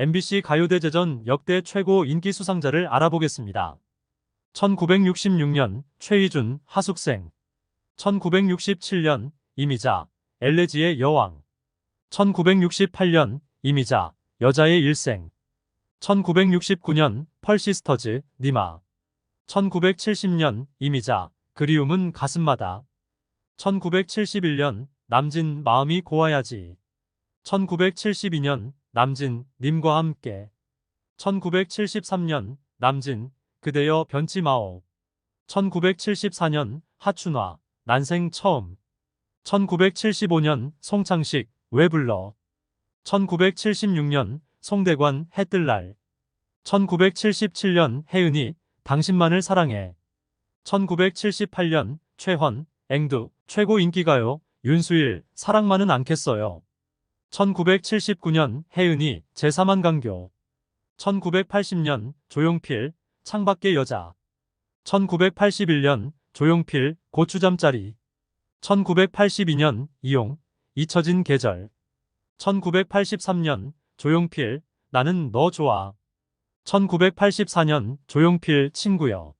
MBC 가요대제전 역대 최고 인기 수상자를 알아보겠습니다. 1966년 최희준, 하숙생. 1967년 이미자, 엘레지의 여왕. 1968년 이미자, 여자의 일생. 1969년 펄시스터즈, 니마. 1970년 이미자, 그리움은 가슴마다. 1971년 남진 마음이 고와야지. 1972년 남진 님과 함께. 1973년 남진 그대여 변치 마오. 1974년 하춘화 난생 처음. 1975년 송창식 왜 불러? 1976년 송대관 해뜰 날. 1977년 혜은이 당신만을 사랑해. 1978년 최헌 앵두 최고 인기가요. 윤수일 사랑만은 않겠어요 1979년 혜은이 제3한 강교. 1980년 조용필 창밖의 여자. 1981년 조용필 고추잠자리. 1982년 이용 잊혀진 계절. 1983년 조용필 나는 너 좋아. 1984년 조용필 친구여.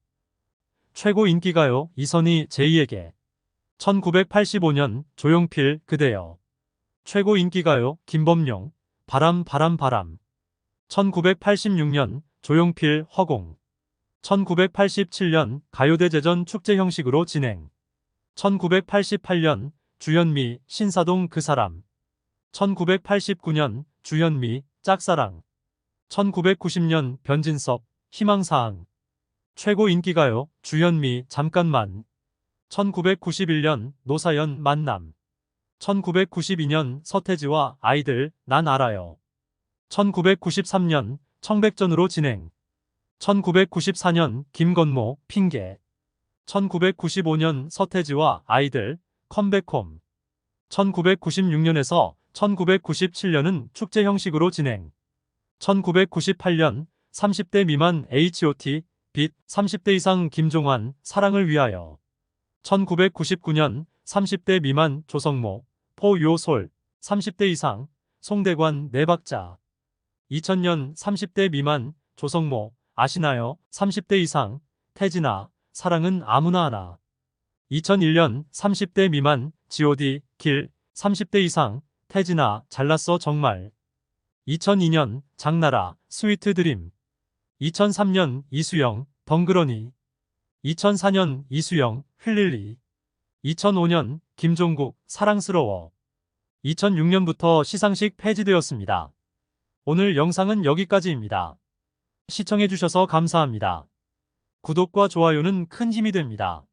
최고 인기가요 이선희 제2에게. 1985년 조용필 그대여 최고 인기가요. 김범용 바람 바람 바람. 1986년 조용필 허공. 1987년 가요대 제전 축제 형식으로 진행. 1988년 주현미 신사동 그 사람. 1989년 주현미 짝사랑. 1990년 변진섭 희망사항. 최고 인기가요. 주현미 잠깐만. 1991년 노사연 만남 1992년 서태지와 아이들 난 알아요. 1993년 청백전으로 진행. 1994년 김건모 핑계. 1995년 서태지와 아이들 컴백홈. 1996년에서 1997년은 축제 형식으로 진행. 1998년 30대 미만 H.O.T. 빛 30대 이상 김종환 사랑을 위하여. 1999년 30대 미만 조성모 포요솔 30대 이상 송대관 네박자. 2000년 30대 미만 조성모 아시나요? 30대 이상 태진아 사랑은 아무나 하나. 2001년 30대 미만 god 길 30대 이상 태진아 잘났어 정말. 2002년 장나라 스위트 드림. 2003년 이수영 덩그러니. 2004년 이수영 휠릴리. 2005년 김종국 사랑스러워 2006년부터 시상식 폐지되었습니다. 오늘 영상은 여기까지입니다. 시청해주셔서 감사합니다. 구독과 좋아요는 큰 힘이 됩니다.